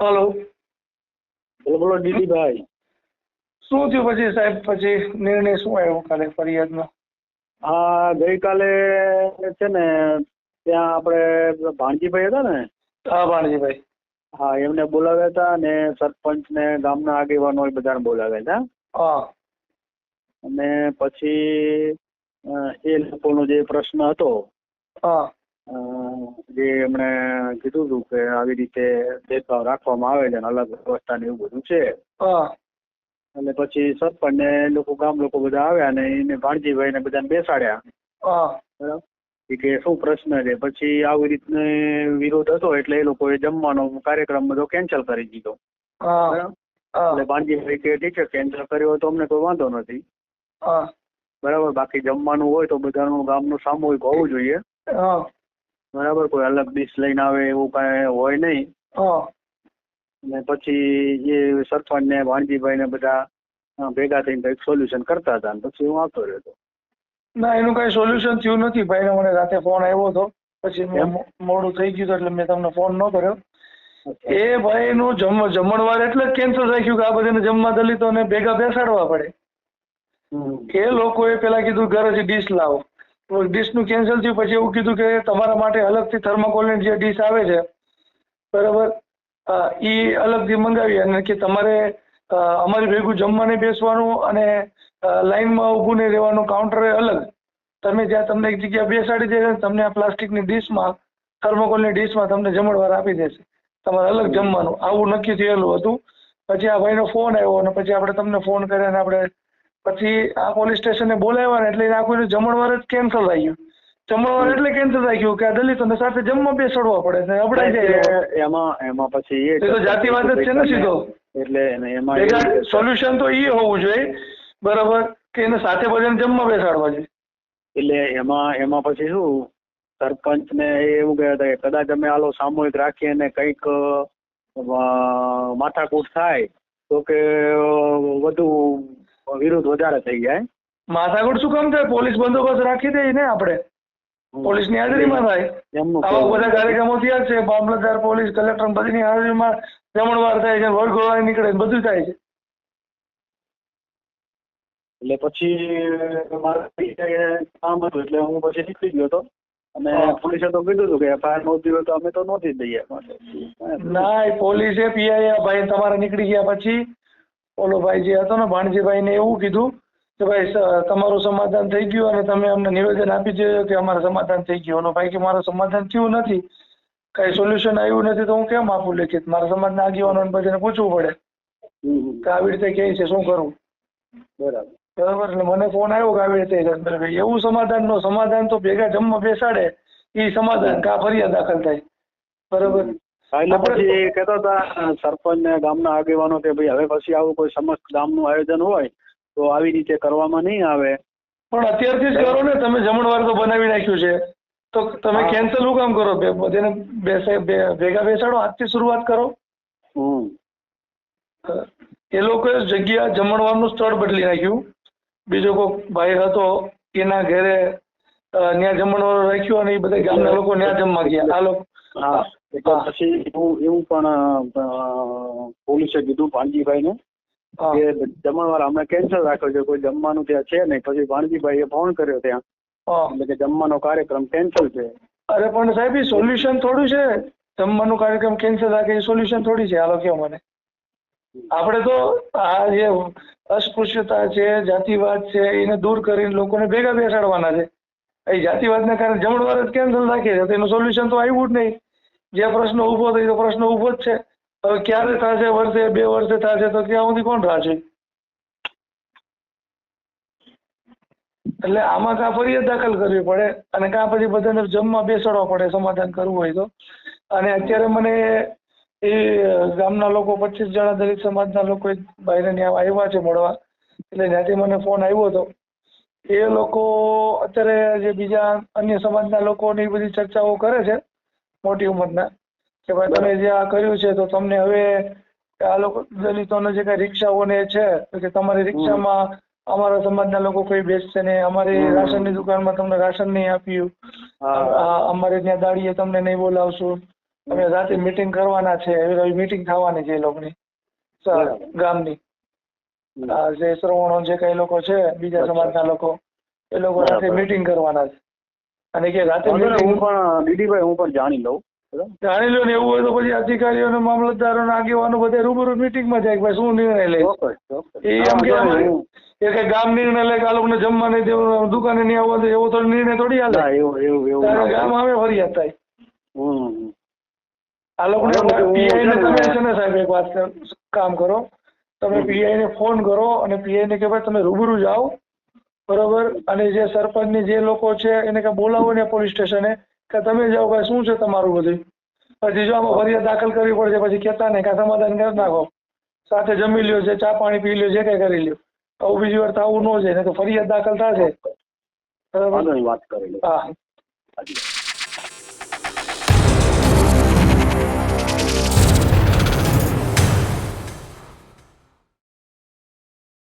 Hello. બોલો બોલો દીદીભાઈ. શું થયું પછી સાહેબ? પછી નિર્ણય શું આવ્યો કાલે ફરિયાદનો? હા ગઈકાલે છે ને ત્યાં આપણે ભાણજીભાઈ હતા ને? હા ભાણજીભાઈ. હા એમને બોલાવ્યા હતા અને સરપંચ ને ગામના આગેવાનો એ બધાને બોલાવ્યા હતા. હા. અને પછી એ લોકોનો જે પ્રશ્ન હતો હા. જે એમણે કીધું હતું કે આવી રીતે ભેદભાવ રાખવામાં આવે છે અલગ વ્યવસ્થા ને એવું બધું છે. એટલે પછી સરપંચ ને લોકો ગામ લોકો બધા આવ્યા ને એને ભાણજીભાઈ ને બધાને બેસાડ્યા. બરાબર? કે શું પ્રશ્ન છે? પછી આવી રીતનો વિરોધ હતો એટલે એ લોકોએ જમવાનો કાર્યક્રમ બધો કેન્સલ કરી દીધો. એટલે ભાણજીભાઈ કે ઠીક છે કેન્સલ કર્યો હોય તો અમને કોઈ વાંધો નથી. બરાબર? બાકી જમવાનું હોય તો બધાનું ગામનું સામૂહિક હોવું જોઈએ. બરાબર કોઈ અલગ ડીશ લઈને આવે એવું કાંઈ હોય નહીં. હા. અને પછી એ સરપંચ ને વાણજીભાઈ ને બધા ભેગા થઈને કંઈક સોલ્યુશન કરતા હતા પછી હું આવતો રહ્યો ના એનું કઈ સોલ્યુશન થયું નથી. ભાઈ મને રાતે ફોન આવ્યો હતો. પછી મોડું થઈ ગયું એટલે મેં તમને ફોન ન કર્યો. એ ભાઈનું જમ જમણવાર એટલે જ કેન્સલ રાખ્યું કે આ બધાને જમવા દલિતોને ભેગા બેસાડવા પડે. એ લોકોએ પેલા કીધું ઘરેથી ડીશ લાવો. ડીશનું કેન્સલ થયું, પછી એવું કીધું કે તમારા માટે અલગથી થર્માકોલની જે ડીશ આવે છે, બરાબર? એ અલગથી મંગાવી અને કે તમારે અમારી ભેગું જમવાને બેસવાનું અને લાઇનમાં ઊભું નહીં રહેવાનું કાઉન્ટર અલગ. તમે જ્યાં તમને એક જગ્યા બેસાડી દેશે તમને આ પ્લાસ્ટિકની ડીશમાં થર્મોકોલની ડીશમાં તમને જમણવાર આપી દેશે. તમારે અલગ જમવાનું. આવું નક્કી થયેલું હતું. પછી આ ભાઈનો ફોન આવ્યો અને પછી આપણે તમને ફોન કર્યા અને આપણે પછી આ પોલીસ સ્ટેશને બોલાવ્યા ને એટલે એને આખું જમણવાર જ કેન્સલ થઈ ગયું. જમણવાર એટલે કેન્સલ રાખ્યું કે આ દલિતોને સાથે જમવા બેસાડવા પડે ને અબડાઈ જાય. એમાં એમાં પછી એ તો જાતિવાદ જ છે ને સીધો. એટલે એમાં સોલ્યુશન તો એ હોવું જોઈએ બરાબર કે એને સાથે બધાને જમવા બેસાડવા જોઈએ. એટલે એમાં એમાં પછી શું સરપંચ ને એવું કહેતા હતા કે કદાચ અમે આલો સામૂહિક રાખીએ ને કંઈક માથાકૂટ થાય તો કે વધુ વિરોધ વધારે થઈ જાય માથાકૂટ શું કામ થાય? પોલીસ બંદોબસ્ત રાખી દઈએ ને આપણે. પોલીસની હાજરીમાં થાય. આવા બધા કાર્યક્રમો થયા છે. મામલતદાર પોલીસ કલેક્ટર બધીની હાજરીમાં જમણવાર થાય છે વરઘોડા નીકળે બધું થાય છે. એટલે પછી મારે કામ હતું એટલે હું પછી નીકળી ગયો હતો અને પોલીસે તો કીધું હતું કે એફઆઈઆર નોંધી હોય તો અમે તો નોંધી દઈએ. ના પોલીસે પીઆઈ ભાઈ તમારે નીકળી ગયા પછી ઓલો ભાઈ જે હતો ને ભાણજીભાઈને એવું કીધું કે ભાઈ તમારું સમાધાન થઈ ગયું અને તમે અમને નિવેદન આપી દેજો કે અમારું સમાધાન થઈ ગયું. ઓલો ભાઈ કે મારું સમાધાન થયું નથી. કઈ સોલ્યુશન આવ્યું નથી તો હું કેમ આપું લેખિત? મારા સમાજના પછી બધાને પૂછવું પડે. કે આવી રીતે કે છે શું કરું? બરાબર. બરાબર? એટલે મને ફોન આવ્યો કે આવી રીતે ચંદ્રભાઈ એવું સમાધાન નો સમાધાન તો ભેગા જમવા બેસાડે. એ સમાધાન કા ફરિયાદ દાખલ થાય? બરાબર? હા, એટલે પછી એ કહેતા હતા સરપંચ ને ગામના આગેવાનો કે ભાઈ હવે પછી આવું કોઈ સમસ્ત ગામનું આયોજન હોય તો આવી રીતે કરવામાં નહીં આવે. પણ અત્યારથી જ કરો ને તમે જમણવાર તો બનાવી નાખ્યું છે. તો તમે કેન્સલ શું કામ કરો? બધાને ભેગા બેસાડો આજથી શરૂઆત કરો. હમ. એ લોકોએ જગ્યા જમણવારનું સ્થળ બદલી નાખ્યું. બીજો કોઈક ભાઈ હતો એના ઘરે ન્યા જમણવાર રાખ્યું અને એ બધા ગામના લોકો ત્યાં જમવા ગયા. આ લોકો હા. એટલે પછી એવું એવું પણ પોલીસે કીધું ભાણજીભાઈને ને કે જમણવાર અમે કેન્સલ રાખ્યો છે કોઈ જમવાનું ત્યાં છે નહીં. પછી ભાણજીભાઈએ ફોન કર્યો ત્યાં એટલે કે જમવાનો કાર્યક્રમ કેન્સલ છે. અરે પણ સાહેબ એ સોલ્યુશન થોડું છે. જમવાનું કાર્યક્રમ કેન્સલ રાખે એ સોલ્યુશન થોડી છે. હાલો કહો મને. આપણે તો આ જે અસ્પૃશ્યતા છે જાતિવાદ છે એને દૂર કરીને લોકોને ભેગા બેસાડવાના છે. એ જાતિવાદના કારણે જમણવાર જ કેન્સલ રાખીએ છે. તો એનું સોલ્યુશન તો આવ્યું જ નહીં. જે પ્રશ્ન ઊભો થયો તો પ્રશ્ન ઊભો જ છે. હવે ક્યારે થશે, વર્ષે, બે વર્ષે થશે, તો ત્યાં સુધી કોણ રાહ છે એટલે આમાં કાં ફરિયાદ દાખલ કરવી પડે અને કાં પછી બધાને જમવા બેસાડવા પડે, સમાધાન કરવું હોય તો. અને અત્યારે મને એ ગામના લોકો, પચીસ જણા દલિત સમાજના લોકો બહાર ત્યાં આવ્યા છે મળવા. એટલે ત્યાંથી મને ફોન આવ્યો હતો એ લોકો અત્યારે જે બીજા અન્ય સમાજના લોકોની બધી ચર્ચાઓ કરે છે મોટી ઉંમરના કે ભાઈ તમે જે આ કર્યું છે તો તમને હવે આ લોકો દલિતોને જે કઈ રિક્ષાઓને છે કે તમારી રિક્ષામાં અમારા સમાજના લોકો કોઈ બેસશે નહીં. અમારી. રાશનની દુકાનમાં તમને રાશન નહીં આપ્યું. અમારે ત્યાં દાડીએ તમને નહીં બોલાવશું. અમે રાતે મીટિંગ કરવાના છે. એવી મીટિંગ થવાની છે એ લોકોની. ગામની. જે શ્રવણો જે કઈ લોકો છે બીજા સમાજના લોકો એ લોકો રાતે. મીટિંગ કરવાના છે. અને કે રાતે હું પણ દીદીભાઈ હું પણ જાણી લઉં. જાણી લો ને એવું હોય તો પછી અધિકારીઓ અને મામલતદારો આગેવાનો બધા રૂબરૂ મીટિંગમાં જાય ભાઈ શું નિર્ણય લે? એ એમ કે એ કઈ ગામ નિર્ણય લે કે આ લોકોને જમવા નહીં દેવું દુકાને નહીં આવવા દે એવો તો નિર્ણય થોડી હાલે. એવું એવું એવું ગામ આવે ફરિયાદ થાય. આ લોકોને પીઆઈ ને તમે છે ને સાહેબ એક વાત કામ કરો. તમે પીઆઈ ને ફોન કરો અને પીઆઈ ને કે ભાઈ તમે રૂબરૂ જાઓ. બરોબર? અને જે સરપંચની જે લોકો છે એને કે બોલાવો ને પોલીસ સ્ટેશને કે તમે જાઓ કે શું છે તમારું બધું? પછી જો આમાં ફરિયાદ દાખલ કરવી પડશે પછી કહેતા નહીં કે સમાધાન કરી નાખો. સાથે જમી લ્યો છે ચા પાણી પી લ્યો જે કઈ કરી લ્યો. આવું બીજી વાર તો આવું ન જાય નહીં તો ફરિયાદ દાખલ થશે. બરોબર? વાત કરી લઉં હા.